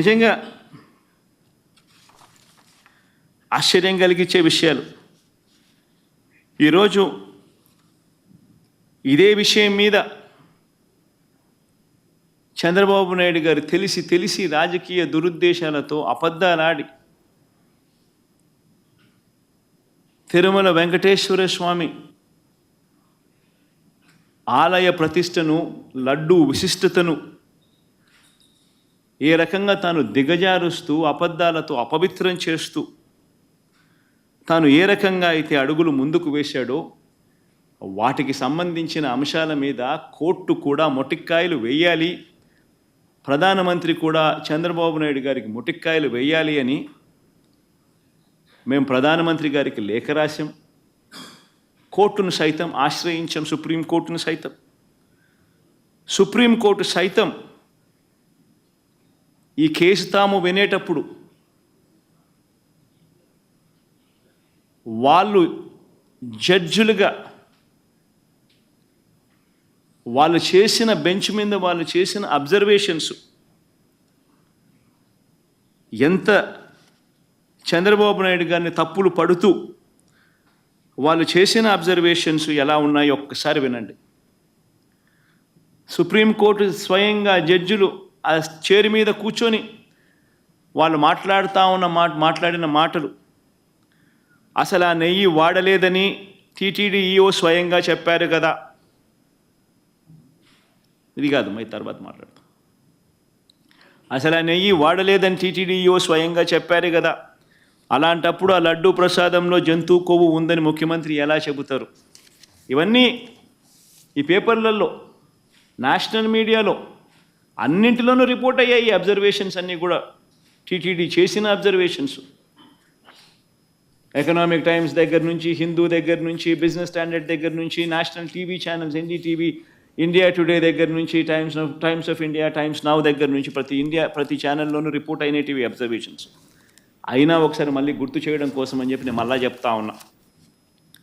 నిజంగా ఆశ్చర్యం కలిగించే విషయాలు. ఈరోజు ఇదే విషయం మీద చంద్రబాబు నాయుడు గారు తెలిసి తెలిసి రాజకీయ దురుద్దేశాలతో అబద్ధాలాడి తిరుమల వెంకటేశ్వర స్వామి ఆలయ ప్రతిష్టను లడ్డు విశిష్టతను ఏ రకంగా తాను దిగజారుస్తూ అబద్ధాలతో అపవిత్రం చేస్తూ తాను ఏ రకంగా అయితే అడుగులు ముందుకు వేశాడో వాటికి సంబంధించిన అంశాల మీద కోర్టు కూడా మొటిక్కాయలు వేయాలి. ప్రధానమంత్రి కూడా చంద్రబాబు నాయుడు గారికి మొటిక్కాయలు వేయాలి అని మేము ప్రధానమంత్రి గారికి లేఖ రాశాం. కోర్టును సైతం ఆశ్రయించాం సుప్రీంకోర్టును సైతం. సుప్రీంకోర్టు సైతం ఈ కేసు తాము వినేటప్పుడు వాళ్ళు జడ్జులుగా వాళ్ళు చేసిన బెంచ్ మీద వాళ్ళు చేసిన అబ్జర్వేషన్స్ ఎంత చంద్రబాబు నాయుడు గారిని తప్పులు పడుతూ వాళ్ళు చేసిన అబ్జర్వేషన్స్ ఎలా ఉన్నాయో ఒక్కసారి వినండి. సుప్రీంకోర్టు స్వయంగా జడ్జిలు ఆ చైర్ మీద కూర్చొని వాళ్ళు మాట్లాడుతూ ఉన్న మాట మాట్లాడిన మాటలు. అసలు ఆ నెయ్యి వాడలేదని టీటీడీ ఈఓ స్వయంగా చెప్పారు కదా. ఇది కాదు మై తర్వాత మాట్లాడతాం. అసలు ఆ నెయ్యి వాడలేదని టీటీడీ ఈఓ స్వయంగా చెప్పారు కదా. అలాంటప్పుడు ఆ లడ్డు ప్రసాదంలో జంతువు కొవ్వు ఉందని ముఖ్యమంత్రి ఎలా చెబుతారు? ఇవన్నీ ఈ పేపర్లలో నేషనల్ మీడియాలో అన్నింటిలోనూ రిపోర్ట్ అయ్యాయి ఈ అబ్జర్వేషన్స్ అన్నీ కూడా. టీటీడీ చేసిన అబ్జర్వేషన్స్ ఎకనామిక్ టైమ్స్ దగ్గర నుంచి హిందూ దగ్గర నుంచి బిజినెస్ స్టాండర్డ్ దగ్గర నుంచి national TV channels NDTV India Today దగ్గర నుంచి Times of Times of India Times Now దగ్గర నుంచి ప్రతి ఇండియా ప్రతి ఛానల్లోనూ రిపోర్ట్ అయినటివి అబ్జర్వేషన్స్ అయినా ఒకసారి మళ్ళీ గుర్తు చేయడం కోసం అని చెప్పి నేను మళ్ళా చెప్తా ఉన్నా.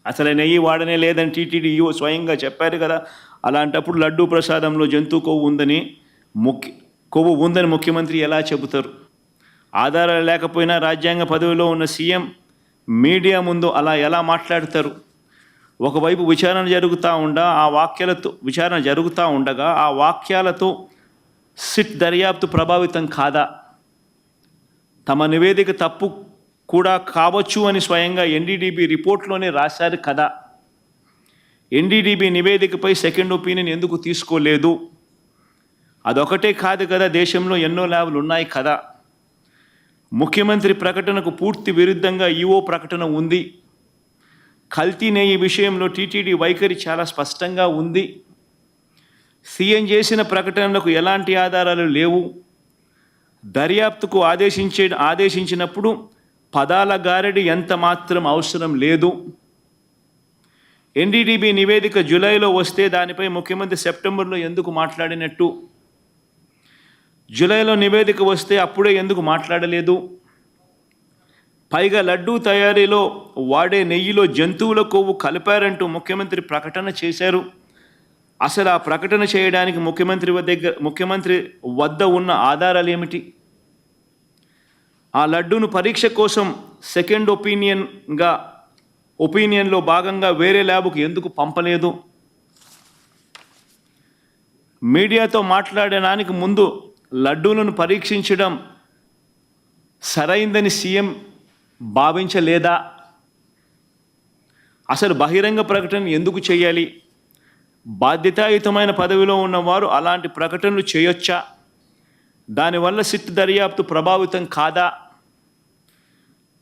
అసలు నెయ్యి వాడనే లేదని టీటీడీ స్వయంగా చెప్పారు కదా. అలాంటప్పుడు లడ్డూ ప్రసాదంలో జంతు కొవ్వు ఉందని ముఖ్య కొవ్వు ఉందని ముఖ్యమంత్రి ఎలా చెబుతారు? ఆధారాలు లేకపోయినా రాజ్యాంగ పదవిలో ఉన్న సీఎం మీడియా ముందు అలా ఎలా మాట్లాడతారు? ఒకవైపు విచారణ జరుగుతూ ఉండ ఆ వాక్యాలతో విచారణ జరుగుతూ ఉండగా ఆ వాక్యాలతో సిట్ దర్యాప్తు ప్రభావితం కాదా? తమ నివేదిక తప్పు కూడా కావచ్చు అని స్వయంగా ఎన్డీడీబీ రిపోర్ట్లోనే రాశారు కదా? ఎన్డీడీబీ నివేదికపై సెకండ్ ఒపీనియన్ ఎందుకు తీసుకోలేదు? అదొకటే కాదు కదా దేశంలో ఎన్నో ల్యాబ్లు ఉన్నాయి కదా. ముఖ్యమంత్రి ప్రకటనకు పూర్తి విరుద్ధంగా ఈఓ ప్రకటన ఉంది. కల్తీనే ఈ విషయంలో టీటీడీ వైఖరి చాలా స్పష్టంగా ఉంది. సీఎం చేసిన ప్రకటనలకు ఎలాంటి ఆధారాలు లేవు. దర్యాప్తుకు ఆదేశించే ఆదేశించినప్పుడు పదాల గారడి ఎంత మాత్రం అవసరం లేదు. ఎన్డీడీబీ నివేదిక జూలైలో వస్తే దానిపై ముఖ్యమంత్రి సెప్టెంబర్లో ఎందుకు మాట్లాడినట్టు? జూలైలో నివేదిక వస్తే అప్పుడే ఎందుకు మాట్లాడలేదు? పైగా లడ్డూ తయారీలో వాడే నెయ్యిలో జంతువుల కొవ్వు కలిపారంటూ ముఖ్యమంత్రి ప్రకటన చేశారు. అసలు ఆ ప్రకటన చేయడానికి ముఖ్యమంత్రి దగ్గర ముఖ్యమంత్రి వద్ద ఉన్న ఆధారాలు ఏమిటి? ఆ లడ్డూను పరీక్ష కోసం సెకండ్ ఒపీనియన్గా ఒపీనియన్లో భాగంగా వేరే ల్యాబ్కు ఎందుకు పంపలేదు? మీడియాతో మాట్లాడడానికి ముందు లడ్డూలను పరీక్షించడం సరైందని సీఎం భావించలేదా? అసలు బహిరంగ ప్రకటన ఎందుకు చేయాలి? బాధ్యతాయుతమైన పదవిలో ఉన్నవారు అలాంటి ప్రకటనలు చేయొచ్చా? దానివల్ల సిట్ దర్యాప్తు ప్రభావితం కాదా?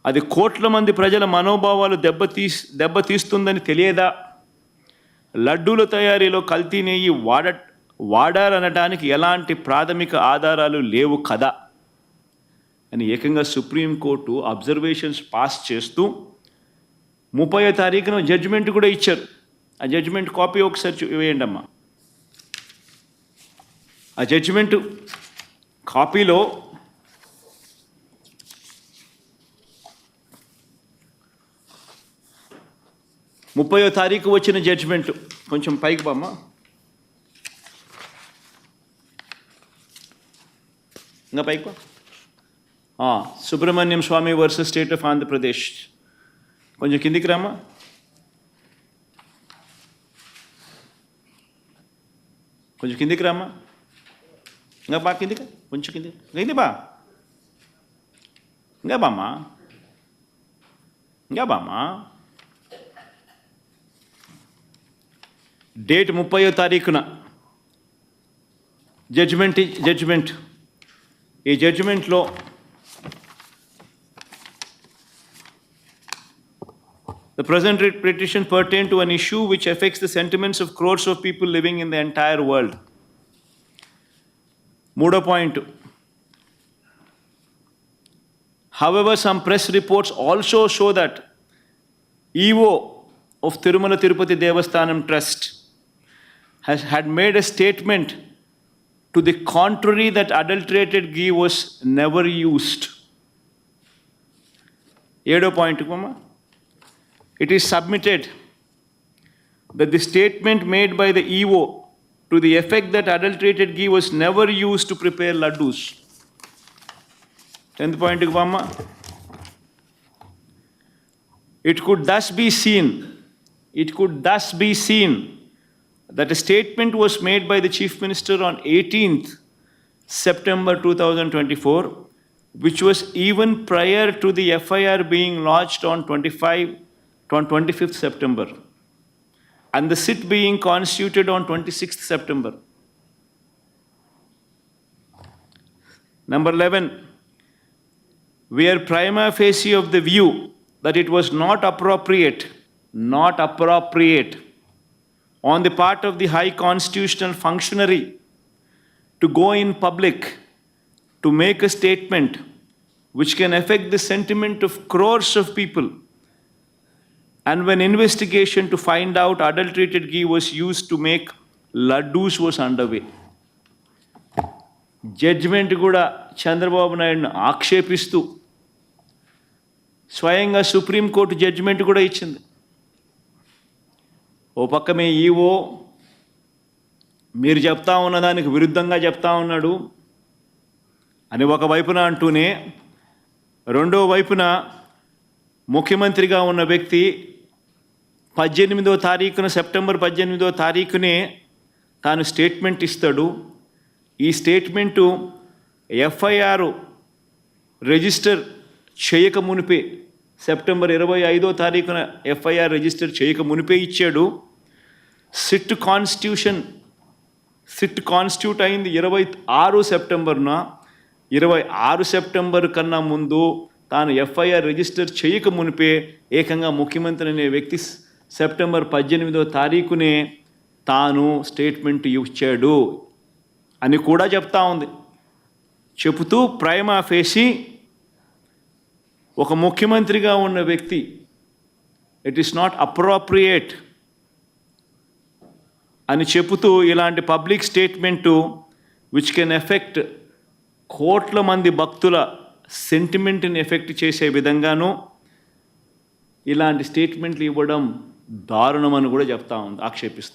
అది కోట్ల మంది ప్రజల మనోభావాలు దెబ్బతీ దెబ్బతీస్తుందని తెలియదా? లడ్డూల తయారీలో కల్తీ నెయ్యి వాడ వాడారనడానికి ఎలాంటి ప్రాథమిక ఆధారాలు లేవు కదా అని ఏకంగా సుప్రీంకోర్టు అబ్జర్వేషన్స్ పాస్ చేస్తూ ముప్పై తారీఖున జడ్జిమెంట్ కూడా ఇచ్చారు. ఆ జడ్జిమెంట్ కాపీ ఒకసారి చూ- వేయండి అమ్మా. ఆ జడ్జిమెంట్ కాపీలో ముప్పయో తారీఖు వచ్చిన జడ్జిమెంట్. కొంచెం పైకి బామ్మా. ఇంకా పైకి బా Subrahmanyam Swamy versus state of Andhra Pradesh కొంచెం కిందికి రామా కొంచెం కిందికి రామా ఇంకా బా కిందికి కొంచెం కిందికి కింది బా ఇంకా బామ్మా ఇంకా బామ్మా డేట్ ముప్పయో తారీఖున judgment judgment ఈ జడ్జిమెంట్లో The present writ petition pertain to an issue which affects the sentiments of crores of people living in the entire world. మూడో point However, some press reports also show that EO of Tirumala Tirupati Devasthanam Trust has had made a statement to the contrary that adulterated ghee was never used. ఏడో point అమ్మా it is submitted that the statement made by the EO to the effect that adulterated ghee was never used to prepare laddus. Tenth point, Gvama. It could thus be seen, it could thus be seen that a statement was made by the Chief Minister on 18th September 2024, which was even prior to the FIR being lodged on 25 on 25th September, and the sit being constituted on 26th September. Number 11, we are prima facie of the view that it was not appropriate, not appropriate on the part of the high constitutional functionary to go in public to make a statement which can affect the sentiment of crores of people and when investigation to find out adulterated ghee was used to make laddus was underway. Judgement కూడా చంద్రబాబు నాయుడును ఆక్షేపిస్తూ స్వయంగా supreme court judgement కూడా ఇచ్చింది ఓ పక్క మీ EO. మీరు చెప్తా ఉన్న దానికి విరుద్ధంగా చెప్తా ఉన్నాడు. అని ఒక వైపున అంటూనే రెండో వైపున ముఖ్యమంత్రిగా ఉన్న వ్యక్తి పద్దెనిమిదో తారీఖున సెప్టెంబర్ పద్దెనిమిదో తారీఖునే తాను స్టేట్మెంట్ ఇస్తాడు. ఈ స్టేట్మెంటు ఎఫ్ఐఆర్ రిజిస్టర్ చేయక మునిపే సెప్టెంబర్ ఇరవై ఐదో తారీఖున ఎఫ్ఐఆర్ రిజిస్టర్ చేయక మునిపే ఇచ్చాడు. సిట్ కాన్స్టిట్యూషన్ సిట్ కాన్స్టిట్యూట్ అయింది ఇరవై ఆరు సెప్టెంబర్న. ఇరవై ఆరు సెప్టెంబర్ కన్నా ముందు తాను ఎఫ్ఐఆర్ రిజిస్టర్ చేయక మునిపే ఏకంగా ముఖ్యమంత్రి అనే వ్యక్తి సెప్టెంబర్ పద్దెనిమిదో తారీఖునే తాను స్టేట్మెంట్ ఇచ్చాడు అని కూడా చెప్తా ఉంది. చెబుతూ ప్రైమా ఫేసి ఒక ముఖ్యమంత్రిగా ఉన్న వ్యక్తి ఇట్ ఈస్ నాట్ అప్రోప్రియేట్ అని చెబుతూ ఇలాంటి public statement which can effect కోట్ల మంది భక్తుల సెంటిమెంట్ని ఎఫెక్ట్ చేసే విధంగాను ఇలాంటి స్టేట్మెంట్లు ఇవ్వడం దారుణమని కూడా చెప్తా ఉంది ఆక్షేపిస్తుంది